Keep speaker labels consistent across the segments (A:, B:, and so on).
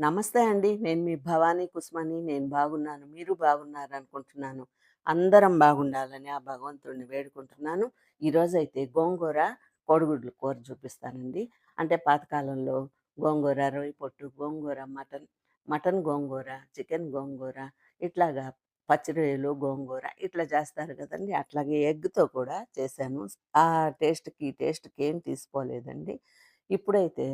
A: నమస్తే అండి. నేను మీ భవానీ కుసుమని. నేను బాగున్నాను. మీరు బాగున్నారనుకుంటున్నాను. అందరం బాగుండాలని ఆ భగవంతుడిని వేడుకుంటున్నాను. ఈరోజైతే గోంగూర, కోడిగుడ్లు కూర చూపిస్తానండి. అంటే పాతకాలంలో గోంగూర, రొయ్య పొట్టు, గోంగూర, మటన్, మటన్ గోంగూర, చికెన్ గోంగూర ఇట్లాగా పచ్చి రొయ్యలు, గోంగూర ఇట్లా చేస్తారు కదండి అట్లాగే ఎగ్‌తో కూడా చేశాను. ఆ టేస్ట్‌కి, టేస్ట్‌కి ఏం తీసుకోలేదండి ఇప్పుడైతే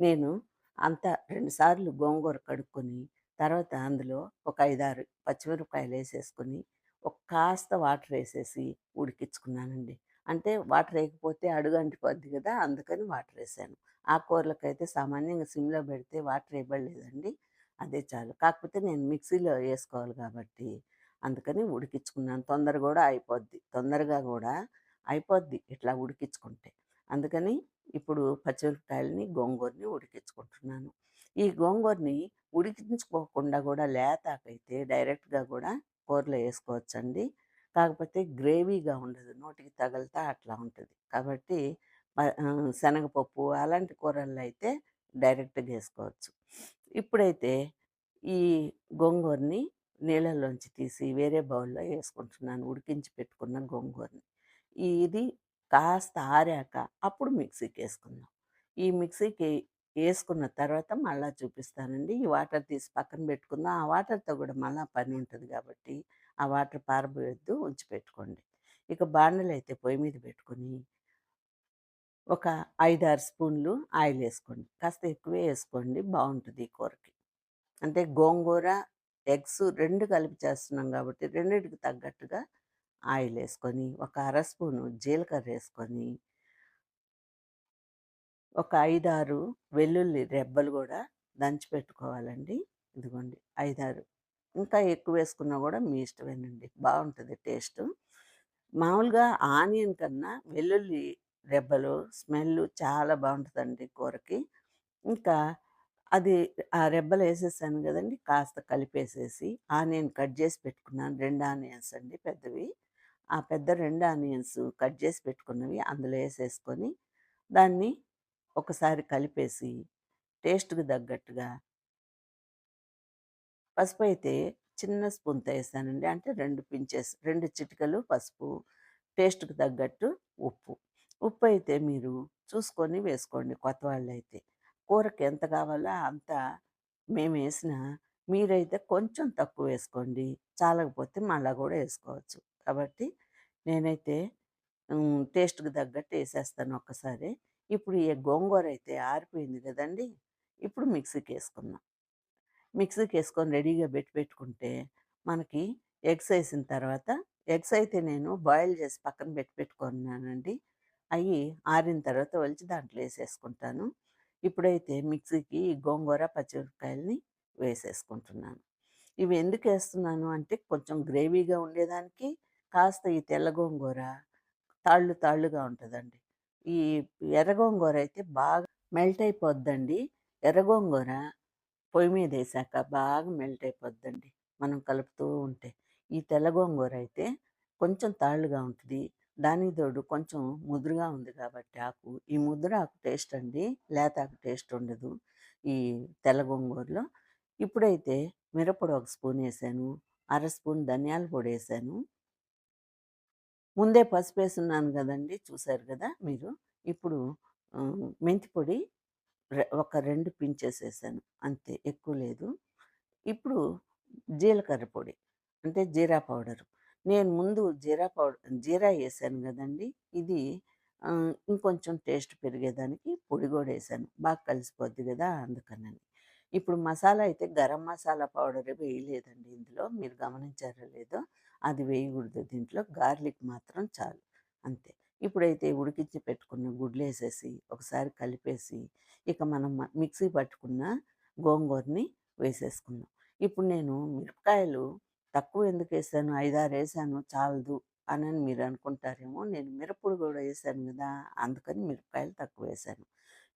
A: నేను అంతా రెండుసార్లు గోంగూర కడుక్కొని, తర్వాత అందులో ఒక ఐదారు పచ్చిమిరపకాయలు వేసేసుకొని ఒక కాస్త వాటర్ వేసేసి ఉడికించుకున్నానండి. అంటే వాటర్ వేయకపోతే అడుగు అంటిపోద్ది కదా అందుకని వాటర్ వేసాను ఆ కూరలకైతే సామాన్యంగా సిమ్‌లో పెడితే వాటర్ వేయబడలేదండి అదే చాలు. కాకపోతే నేను మిక్సీలో వేసుకోవాలి కాబట్టి, అందుకని ఉడికించుకున్నాను. తొందర కూడా అయిపోద్ది. తొందరగా కూడా అయిపోద్ది ఇట్లా ఉడికించుకుంటే. అందుకని ఇప్పుడు పచ్చిమిరపకాయలని, గోంగూరని ఉడికించుకుంటున్నాను. ఈ గోంగూరని ఉడికించుకోకుండా కూడా లేతాకైతే డైరెక్ట్‌గా కూడా కూరలో వేసుకోవచ్చండి కాకపోతే గ్రేవీగా ఉండదు. నోటికి తగలతా అట్లా ఉంటుంది కాబట్టి శనగపప్పు అలాంటి కూరల్లో అయితే డైరెక్ట్‌గా వేసుకోవచ్చు ఇప్పుడైతే ఈ గోంగూరని నీళ్ళల్లోంచి తీసి వేరే బౌల్‌లో వేసుకుంటున్నాను ఉడికించి పెట్టుకున్న గోంగూరని. ఇది కాస్త ఆరాక అప్పుడు మిక్సీకి వేసుకుందాం ఈ మిక్సీకి వేసుకున్న తర్వాత మళ్ళీ చూపిస్తానండి. ఈ వాటర్ తీసి పక్కన పెట్టుకుందాం. ఆ వాటర్‌తో కూడా మళ్ళీ పని ఉంటుంది కాబట్టి ఆ వాటర్ పారబోయొద్దు ఉంచిపెట్టుకోండి. ఇక బాండలు అయితే పొయ్యి మీద పెట్టుకొని, ఒక 5, 6 స్పూన్లు ఆయిలేసుకోండి. కాస్త ఎక్కువే వేసుకోండి బాగుంటుంది ఈ కూరకి. అంటే గోంగూర, ఎగ్స్ రెండు కలిపి చేస్తున్నాం కాబట్టి రెండింటికి తగ్గట్టుగా ఆయిల్ వేసుకొని ఒక అర స్పూను జీలకర్ర వేసుకొని ఒక 5, 6 వెల్లుల్లి రెబ్బలు కూడా దంచి పెట్టుకోవాలండి. ఇదిగోండి ఐదారు ఇంకా ఎక్కువ వేసుకున్నా కూడా మీ ఇష్టమేనండి. బాగుంటుంది టేస్ట్ మామూలుగా ఆనియన్ కన్నా వెల్లుల్లి రెబ్బలు స్మెల్ చాలా బాగుంటుందండి కూరకి. ఇంకా అది ఆ రెబ్బలేసేసాను కదండి కాస్త కలిపేసేసి ఆనియన్ కట్ చేసి పెట్టుకున్నాను. రెండు ఆనియన్స్ అండి పెద్దవి. ఆ పెద్ద రెండు ఆనియన్స్ కట్ చేసి పెట్టుకున్నవి అందులో వేసేసుకొని దాన్ని ఒకసారి కలిపేసి టేస్ట్‌కి తగ్గట్టుగా పసుపు అయితే చిన్న స్పూన్‌తో వేసానండి అంటే రెండు పించెస్ రెండు చిటికలు పసుపు, టేస్ట్‌కి తగ్గట్టు ఉప్పు. ఉప్పు అయితే మీరు చూసుకొని వేసుకోండి కొత్త అయితే కూరకి ఎంత కావాలో అంత మేము వేసిన మీరైతే కొంచెం తక్కువ వేసుకోండి. చాలకపోతే మళ్ళా కూడా వేసుకోవచ్చు. కాబట్టి నేనైతే టేస్ట్‌కి తగ్గట్టు వేసేస్తాను ఒక్కసారి ఇప్పుడు ఈ గోంగూర అయితే ఆరిపోయింది కదండి ఇప్పుడు మిక్సీకి వేసుకున్నాను మిక్సీకి వేసుకొని రెడీగా పెట్టి పెట్టుకుంటే, మనకి ఎగ్స్ వేసిన తర్వాత ఎగ్స్ అయితే నేను బాయిల్ చేసి పక్కన పెట్టి పెట్టుకున్నానండి. అవి ఆరిన తర్వాత వలిచి దాంట్లో వేసేసుకుంటాను ఇప్పుడైతే మిక్సీకి ఈ గోంగూర, పచ్చిమిరపకాయలని వేసేసుకుంటున్నాను. ఇవి ఎందుకేస్తున్నాను అంటే కొంచెం గ్రేవీగా ఉండేదానికి, కాస్త ఈ తెల్ల గోంగూర తాళ్ళు తాళ్ళుగా ఉంటదండి. ఈ ఎర్ర గోంగూర అయితే బాగా మెల్ట్ అయిపోద్దండి. ఎర్ర గోంగూర పొయ్యి వేసాక బాగా మెల్ట్ అయిపోద్దండి. మనం కలుపుతూ ఉంటే. ఈ తెల్ల గోంగూర అయితే కొంచెం తాళ్ళుగా ఉంటుంది దానికి తోడు కొంచెం ముదురుగా ఉంది కాబట్టి ఆకు, ఈ ముదురాకు టేస్ట్ అండి. లేతాకు టేస్ట్ ఉండదు. ఈ తెల్ల గోంగూరలో. ఇప్పుడైతే మిరప్పొడి ఒక స్పూన్ వేసాను అర స్పూన్ ధనియాల పొడేసాను. ముందే పసుపేసున్నాను కదండి చూసారు కదా మీరు. ఇప్పుడు మెంతి పొడి రె ఒక రెండు పించెస్ అంతే ఎక్కువ లేదు. ఇప్పుడు జీలకర్ర పొడి. అంటే జీరా పౌడరు. నేను ముందు జీరా పౌడర్ జీరా వేసాను కదండి ఇది ఇంకొంచెం టేస్ట్ పెరిగేదానికి పొడి కూడా వేసాను బాగా కలిసిపోద్ది కదా అందుకనని. ఇప్పుడు మసాలా అయితే గరం మసాలా పౌడర్ వేయలేదండి ఇందులో. మీరు గమనించారో లేదో. అది వేయకూడదు దీంట్లో. గార్లిక్ మాత్రం చాలు. అంతే. ఇప్పుడైతే ఉడికించి పెట్టుకున్న గుడ్లు వేసేసి ఒకసారి కలిపేసి, ఇక మనం మిక్సీ పట్టుకున్న గోంగూరని వేసేసుకున్నాం ఇప్పుడు నేను మిరపకాయలు తక్కువ ఎందుకు వేసాను ఐదారు వేసాను చాలదు అని మీరు అనుకుంటారేమో. నేను మిరప్పొడి కూడా వేసాను కదా అందుకని మిరపకాయలు తక్కువేసాను.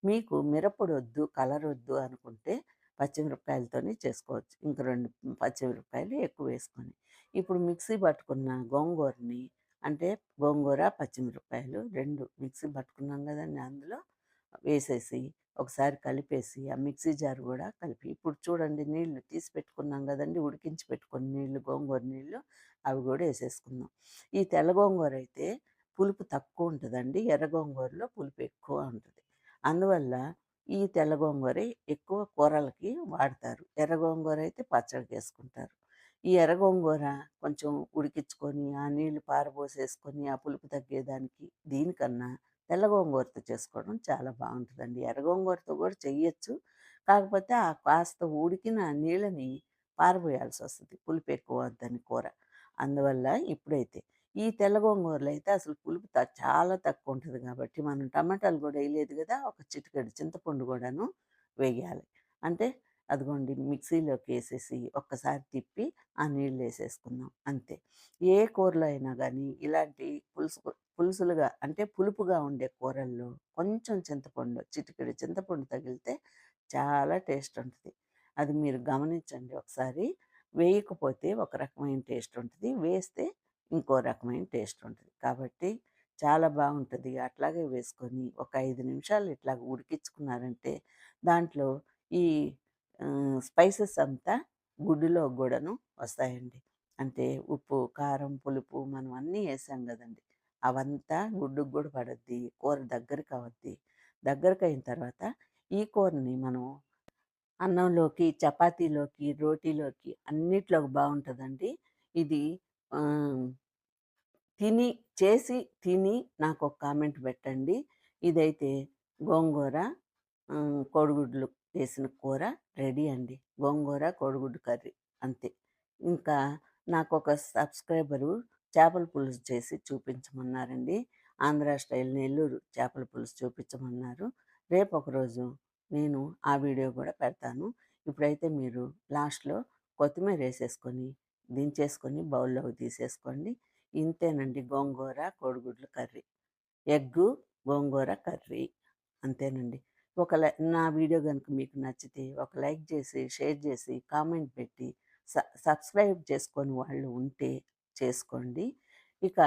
A: మీకు మిరపు వద్దు కలర్ వద్దు అనుకుంటే పచ్చిమిరపకాయలతోనే చేసుకోవచ్చు. ఇంక రెండు పచ్చిమిరపకాయలు ఎక్కువేసుకొని. ఇప్పుడు మిక్సీ పట్టుకున్న గోంగూరని అంటే గోంగూర, పచ్చిమిరపకాయలు రెండు మిక్సీ పట్టుకున్నాం కదండి అందులో వేసేసి ఒకసారి కలిపేసి ఆ మిక్సీ జార్ కూడా కలిపి ఇప్పుడు చూడండి నీళ్ళు తీసి పెట్టుకున్నాం కదండి ఉడికించి పెట్టుకున్న నీళ్ళు గోంగూర నీళ్ళు అవి కూడా వేసేసుకుందాం ఈ తెల్ల గోంగూర అయితే పులుపు తక్కువ ఉంటుందండి ఎర్ర గోంగూరలో పులుపు ఎక్కువ ఉంటుంది అందువల్ల ఈ తెల్ల గోంగూర ఎక్కువ కూరలకి వాడతారు. ఎర్ర గోంగూర అయితే పచ్చడికి వేసుకుంటారు. ఈ ఎర్ర గోంగూర కొంచెం ఉడికించుకొని ఆ నీళ్ళు పారబోసేసుకొని ఆ పులుపు తగ్గేదానికి దీనికన్నా తెల్ల గోంగూరతో చేసుకోవడం చాలా బాగుంటుందండి. ఎర్ర గోంగూరతో కూడా చెయ్యొచ్చు. కాకపోతే ఆ కాస్త ఉడికిన నీళ్ళని పారబోయాల్సి వస్తుంది పులుపు ఎక్కువ వద్దని కూర. అందువల్ల ఇప్పుడైతే ఈ తెల్ల గోంగూరలో అయితే అసలు పులుపు త చాలా తక్కువ ఉంటుంది కాబట్టి మనం టమాటాలు కూడా వేయలేదు కదా ఒక చిటికెడు చింతపండు కూడాను వేయాలి. అంటే అదిగోండి మిక్సీలోకి వేసేసి ఒక్కసారి తిప్పి ఆ నీళ్ళు వేసేసుకుందాం అంతే. ఏ కూరలో అయినా కానీ ఇలాంటి పులుసు పులుసులుగా అంటే పులుపుగా ఉండే కూరల్లో కొంచెం చింతపండు చిటికెడు చింతపండు తగిలితే చాలా టేస్ట్ ఉంటుంది అది మీరు గమనించండి ఒకసారి. వేయకపోతే ఒక రకమైన టేస్ట్ ఉంటుంది వేస్తే ఇంకో రకమైన టేస్ట్ ఉంటుంది. కాబట్టి చాలా బాగుంటుంది. అట్లాగే వేసుకొని ఒక ఐదు నిమిషాలు ఇట్లా ఉడికించుకున్నారంటే దాంట్లో ఈ స్పైసెస్ అంతా గుడ్డులో కూడాను వస్తాయండి. అంటే ఉప్పు కారం పులుపు మనం అన్నీ వేసాం కదండి అవంతా గుడ్డుకు కూడా పడద్ది కూర దగ్గరికి అవద్ది దగ్గరకు అయిన తర్వాత ఈ కూరని మనం అన్నంలోకి చపాతీలోకి రోటీలోకి అన్నిట్లోకి బాగుంటుందండి. ఇది తిని చేసి తిని నాకు ఒక కామెంట్ పెట్టండి. ఇదైతే గోంగూర కోడిగుడ్లు వేసిన కూర రెడీ అండి. గోంగూర కోడిగుడ్డు కర్రీ అంతే. ఇంకా నాకు ఒక సబ్స్క్రైబరు చేపల పులుసు చేసి చూపించమన్నారండి. ఆంధ్ర స్టైల్ నెల్లూరు చేపల పులుసు చూపించమన్నారు. రేపు ఒకరోజు నేను ఆ వీడియో కూడా పెడతాను. ఇప్పుడైతే మీరు లాస్ట్లో కొత్తిమీర వేసేసుకొని దించేసుకొని బౌల్లోకి తీసేసుకోండి. ఇంతేనండి గోంగూర కోడిగుడ్లు కర్రీ. Egg gongura curry. అంతేనండి. ఒక నా వీడియో కనుక మీకు నచ్చితే ఒక లైక్ చేసి షేర్ చేసి కామెంట్ పెట్టి సబ్స్క్రైబ్ చేసుకొని వాళ్ళు ఉంటే చేసుకోండి. ఇక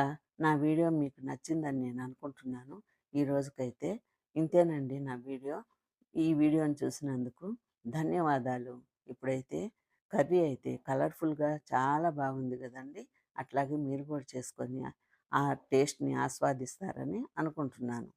A: నా వీడియో మీకు నచ్చిందని నేను అనుకుంటున్నాను. ఈ రోజుకైతే ఇంతేనండి నా వీడియో. ఈ వీడియోని చూసినందుకు ధన్యవాదాలు. ఇప్పుడైతే కర్రీ అయితే కలర్ఫుల్గా చాలా బాగుంది కదండి. అట్లాగే మీరు కూడా చేసుకొని ఆ టేస్ట్ని ఆస్వాదిస్తారని అనుకుంటున్నాను.